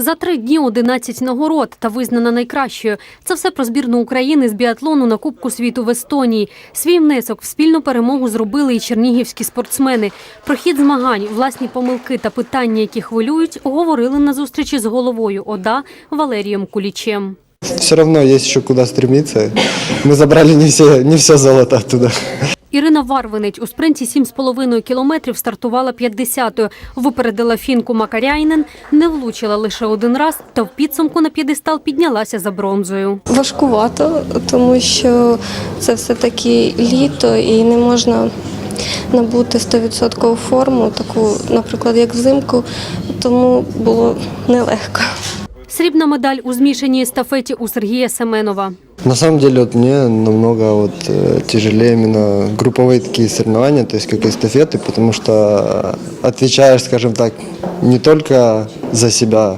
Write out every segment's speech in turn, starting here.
За три дні 11 нагород та визнана найкращою. Це все про збірну України з біатлону на Кубку світу в Естонії. Свій внесок в спільну перемогу зробили і чернігівські спортсмени. Про хід змагань, власні помилки та питання, які хвилюють, говорили на зустрічі з головою ОДА Валерієм Кулічем. Все равно есть еще куда стремиться. Мы забрали не все, не все золото оттуда. Ірина Варвинець у спринті 7,5 кілометрів стартувала 50-ю. Випередила фінку Макаряйнен, не влучила лише один раз, та в підсумку на п'єдестал піднялася за бронзою. Важкувато, тому що це все-таки літо і не можна набути 100% форму, таку, наприклад, як взимку, тому було нелегко. Срібна медаль у змішаній естафеті у Сергія Семенова. На самом деле вот мне намного вот э, тяжелее именно групповые такие соревнования, то есть как эстафеты, потому что отвечаешь, скажем так, не только за себя,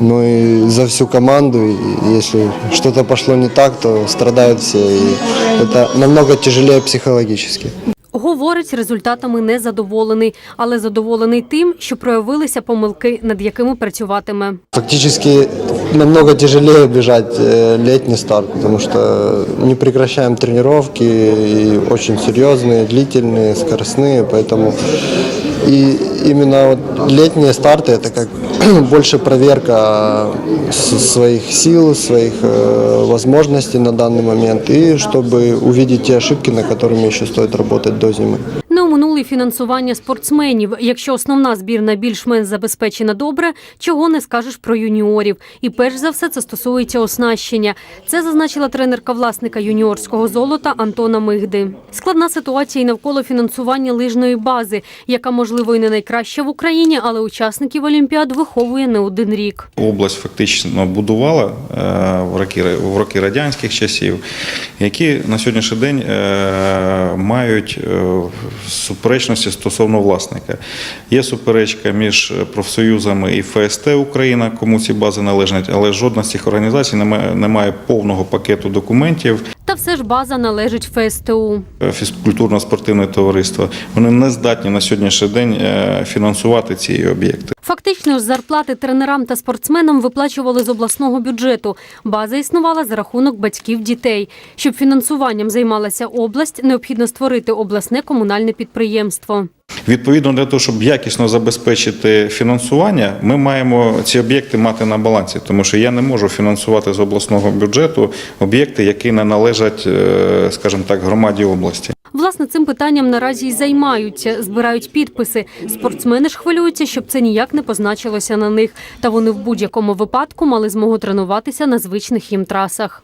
но и за всю команду. И если что-то пошло не так, то страдают все. И это намного тяжелее психологически. Говорить, результатами не задоволений, але задоволений тим, що проявилися помилки, над якими працюватиме. Фактически намного тяжелее бежать э, летний старт, потому что не прекращаем тренировки, и очень серьезные, длительные, скоростные, поэтому и именно вот летние старты это как больше проверка с- своих сил, своих э, возможностей на данный момент, и чтобы увидеть те ошибки, на которыми еще стоит работать до зимы. Не оминули фінансування спортсменів. Якщо основна збірна більш-менш забезпечена добре, чого не скажеш про юніорів. І перш за все це стосується оснащення. Це зазначила тренерка власника юніорського золота Антона Мигди. Складна ситуація і навколо фінансування лижної бази, яка можливо і не найкраща в Україні, але учасників Олімпіад виховує не один рік. Область фактично будувала е, в роки, в роки радянських часів, які на сьогоднішній день е, мають е, суперечності стосовно власника. Є суперечка між профсоюзами і ФСТ Україна, кому ці бази належать, але жодна з цих організацій не має, не має повного пакету документів. Та все ж база належить ФСТУ. Фізкультурно-спортивне товариство вони не здатні на сьогоднішній день е, фінансувати ці об'єкти. Фактично ж зарплати тренерам та спортсменам виплачували з обласного бюджету. База існувала за рахунок батьків дітей. Щоб фінансуванням займалася область, необхідно створити обласне комунальне підприємство. Відповідно для того, щоб якісно забезпечити фінансування, ми маємо ці об'єкти мати на балансі, тому що я не можу фінансувати з обласного бюджету об'єкти, які не належать, е, скажімо так, громаді області. Власне, цим питанням наразі й займаються, збирають підписи. Спортсмени ж хвилюються, щоб це ніяк не позначилося на них. Та вони в будь-якому випадку мали змогу тренуватися на звичних їм трасах.